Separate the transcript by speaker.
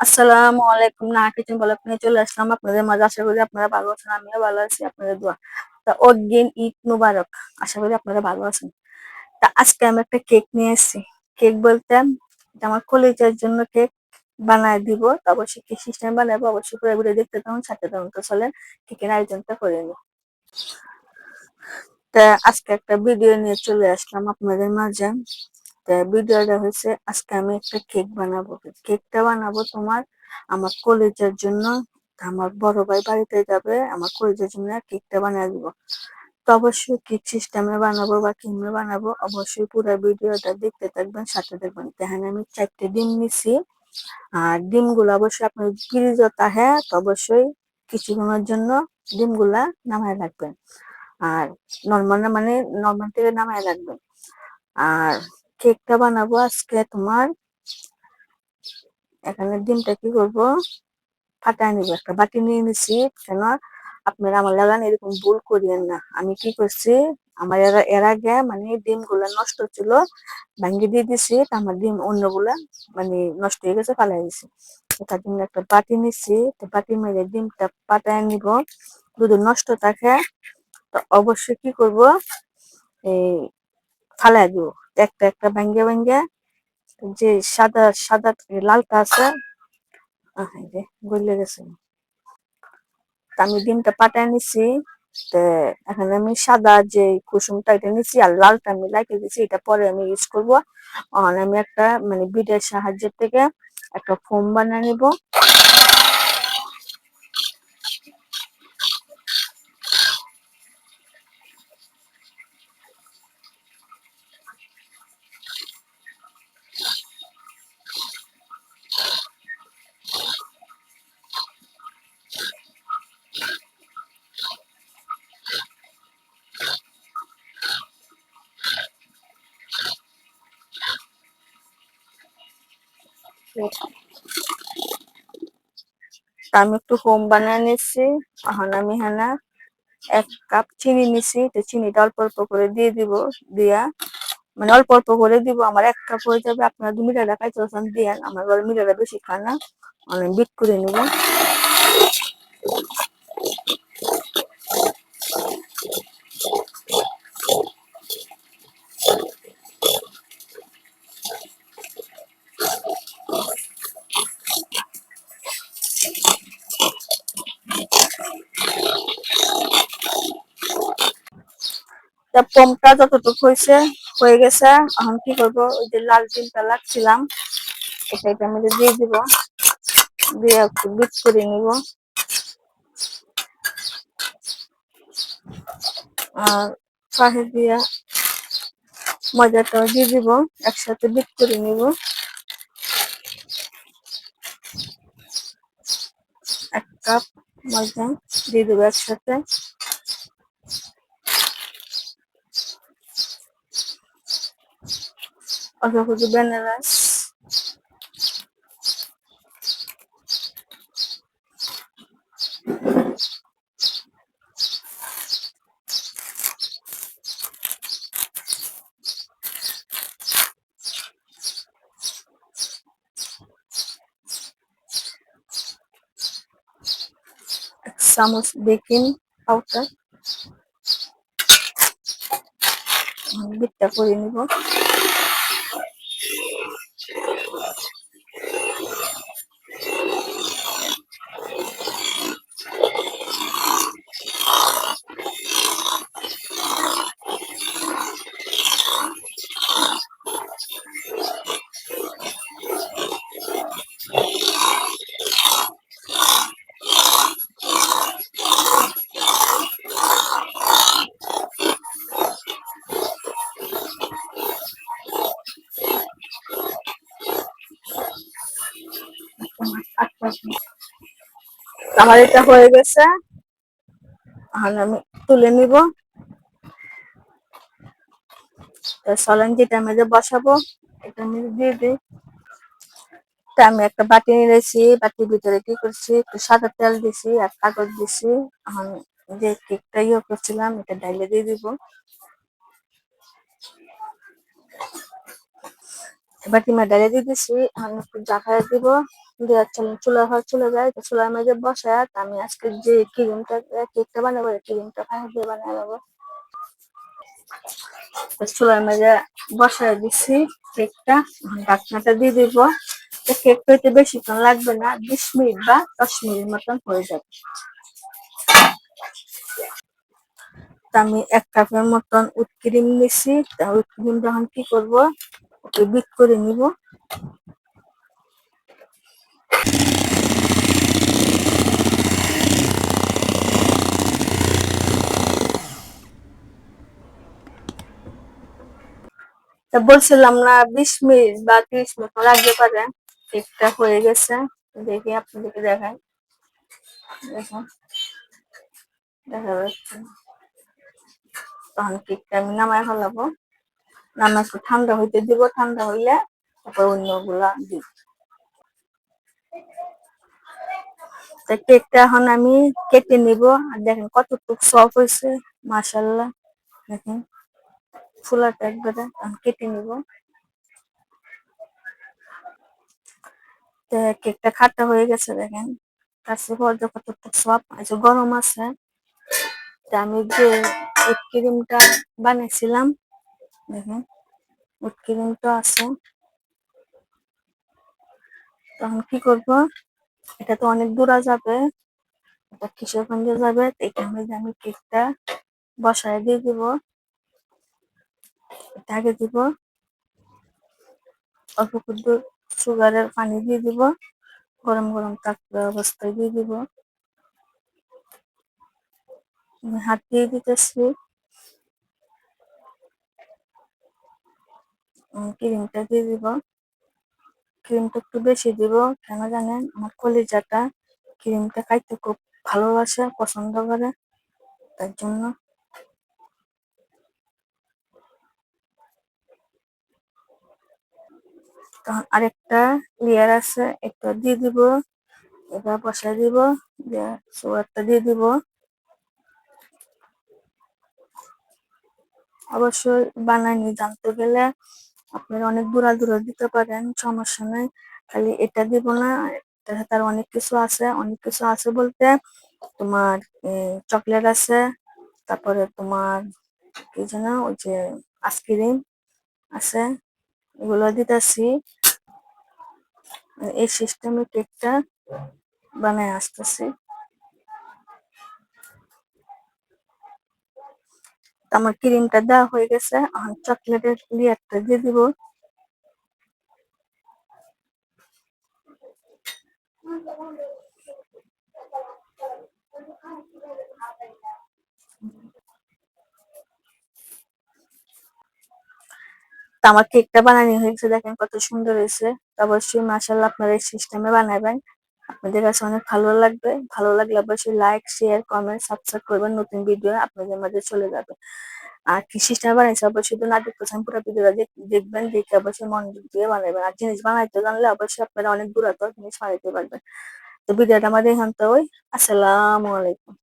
Speaker 1: আসসালামু আলাইকুম। না কিচেন ব্লগ নিয়ে চলে আসলাম আপনাদের মাঝে। আশা করি আপনারা ভালো আছেন, আমিও ভালো আছি, আপনাদের দোয়া। তা অগ্রিম ঈদ মুবারক, আশা করি আপনারা ভালো আছেন। তা আজকে আমি একটা কেক নিয়ে এসেছি। কেক বলতে আমার কলেজের জন্য কেক, বানায় দিব, তো অবশ্যই কি সিস্টেম বানাবো, অবশ্যই পুরো ভিডিও দেখতে থাকুন, সাথে থাকুন। তো চলেন, কেকের আয়োজনটা করে নিই। তা আজকে একটা ভিডিও নিয়ে চলে আসলাম আপনাদের মাঝে। তা ভিডিওটা হচ্ছে আজকে আমি একটা কেক বানাবো। কেকটা বানাবো তোমার আমার কলেজের জন্য। আমার বড় ভাই বাড়িতে যাবে, আমার কলেজের জন্য কেকটা বানিয়ে দিব। তো অবশ্যই কি সিস্টেমে বানাবো বা কীভাবে বানাবো, অবশ্যই পুরো ভিডিওটা দেখতে থাকবেন, সাথে দেখবেন দেখেন, আমি চারটে ডিম নিছি। আর ডিমগুলো অবশ্যই আপনার ফ্রিজও তাহে তো অবশ্যই কিছুক্ষণের জন্য ডিমগুলা নামায় রাখবেন। আর নর্মাল মানে নর্মাল থেকে নামায় রাখবেন। আর কেকটা বানাবো আজকে তোমার। এখানে ডিমটা কি করব? ফাটায় নিব, একটা বাটি নিয়ে নিছি কেন আপনারা আমার লাগান এরকম ভুল করিয়েন না। আমি কি করছি, আমার এর আগে মানে ডিমগুলা নষ্ট ছিল, ভাঙ্গি দিয়ে দিছি আমার ডিম অন্যগুলা মানে নষ্ট হয়ে গেছে, ফালাই দিছি। তার জন্য একটা বাটি নিছি, তো বাটি মেরে ডিমটা পাটায় নিব। যদি নষ্ট থাকে, তো অবশ্যই কি করব, এই ফালাই দিব। একটা একটা ভাঙ্গে ভেঙ্গে যে সাদা সাদা লালটা আছে যে গলে গেছে। আমি ডিমটা পাটায় নিছি এখন আমি সাদা যে কুসুমটা এটা নিছি আর লালটা আমি লাগিয়ে দিছি, এটা পরে আমি ইউজ করব। আমি একটা মানে বিটের সাহায্যের থেকে একটা ফোম বানিয়ে নিব। আমি একটু হোম বানিয়ে নিচ্ছি। আহানা আমি হ্যাঁ এক কাপ চিনি নিছি তো চিনিটা অল্প অল্প করে দিয়ে দিব, দিয়া। মানে অল্প অল্প করে দিব, আমার এক কাপ হয়ে যাবে। আপনার দু মিটার খাইতে দিয়ে আমার বলে মিটারটা বেশি খায় না। আমি বিট করে নিব। তা পমটা যতটুকু হয়েছে, হয়ে গেছে। এখন কি করব? ওই যে লাল ডিমটা লাগছিলাম এটা এটা মধ্যে দিয়ে দিব। দিয়ে একটু বিট করে নিব। আর পাশে দিয়ে ময়দাটা দিয়ে দিব, একসাথে বিট করে নিব। এক কাপ ময়দা দিয়ে দেবো একসাথে। অল্প কিছু বেনারস এক চামচ বেকিং পাউডার বিটটা করে নিব আমার এটা হয়ে গেছে। এখন আমি তুলে নিব। সলেন যেটা মেজে বসাবো, এটা আমি দিয়ে দিই। তা আমি একটা বাটি নিয়েছি, বাটির ভিতরে কি করছি, একটু সাদা তেল দিছি আর কাগজ দিছি। এখন যে কেকটা ইয়ে করছিলাম, এটা ডাইলে দিয়ে দিব। বাটি মা ডাইলে দিয়ে দিছি, এখন একটু জাকায় দিব। দেওয়ার চলে চুলা হয় চলে যায়, তো চুলার মাঝে বসায় আমি আজকে যে ক্রিমটা কেকটা বানাবো ক্রিমটা ফাঁকা দিয়ে বানাবো তো চুলার মাঝে বসায় দিছি কেকটা ঢাকনাটা দিয়ে দিব। কেক পেতে বেশিক্ষণ লাগবে না, বিশ মিনিট বা দশ মিনিট মতন হয়ে যাবে। আমি এক কাপের মতন উৎক্রিম নিছি, তা উৎক্রিম যখন কি করব? ওকে বিট করে নিব। বলছিলাম না, বিশ মিনিট বা ত্রিশ মিনিট লাগতে পারে। কেকটা হয়ে গেছে। দেখি আপনাদেরকে দেখাই। দেখুন। দেখা যাচ্ছে। তখন কেকটা আমি নামায় ফেলাবো? নামা একটু ঠান্ডা হইতে দিব, ঠান্ডা হইলে তারপর অন্যগুলা দিব তা কেকটা এখন আমি কেটে নিব। আর দেখেন কতটুকু সফট হয়েছে মাসাল্লাহ দেখেন, ফুলাটা একবারে কেটে নিব। কেকটা খাট্টা হয়ে গেছে, দেখেন। কাছে পর্যন্ত কতটুকু সফট আছে গরম আছে। তা আমি যে ক্রিমটা বানিয়েছিলাম, দেখেন ক্রিমটা আছে। তখন কি করব? এটা তো অনেক দূরা যাবে। এটা কিশোরগঞ্জে যাবে এখানে আমি কেকটা বসায় দিয়ে দিব। আগে দিব। অল্প ক্ষুদ্র সুগারের পানি দিয়ে দিব। গরম গরম থাকবে অবস্থায় দিয়ে দিব। আমি হাত দিয়ে দিতেছি। ক্রিমটা দিয়ে দিব। ক্রিমটা একটু বেশি দিব। কেন জানেন? আমার কলিজাটা ক্রিমটা খাইতে খুব ভালোবাসে, পছন্দ করে। তার জন্য আরেকটা লেয়ার আছে, একটা দিয়ে দিব এবার বসাই দিব সুগারটা দিয়ে দিব। অবশ্যই বানানি জানতে গেলে আপনারা অনেক দূরা দূরা দিতে পারেন, সমস্যা নেই। খালি এটা দিব না, তার অনেক কিছু আছে, অনেক কিছু আছে বলতে তোমার চকলেট আছে, তারপরে তোমার কি যেন ওই যে আইসক্রিম আছে, এগুলো দিতেছি। এই সিস্টেমে কেকটা বানায় আসতেছি। আমার ক্রিমটা দেওয়া হয়ে গেছে, এখন চকলেটের লেয়ারটা দিয়ে দিব। আমার কেকটা বানানো হয়েছে, দেখেন কত সুন্দর হয়েছে। অবশ্যই মাসাল্লাহ আপনারা এই সিস্টেমে বানাবেন। আপনাদের কাছে অনেক ভালো লাগবে। ভালো লাগলে অবশ্যই লাইক শেয়ার কমেন্ট সাবস্ক্রাইব করবেন। নতুন ভিডিও আপনাদের মাঝে চলে যাবে। আর কি সিস্টেম বানাইছে, অবশ্যই তো না চান পুরো ভিডিওটা দেখবেন। দেখে অবশ্যই মনোযোগ দিয়ে বানাবেন। আর জিনিস বানাইতে জানলে অবশ্যই আপনারা অনেক দূরত্ব জিনিস বানাইতে পারবেন। তো ভিডিওটা আমাদের এখান থেকে আসসালামু আলাইকুম।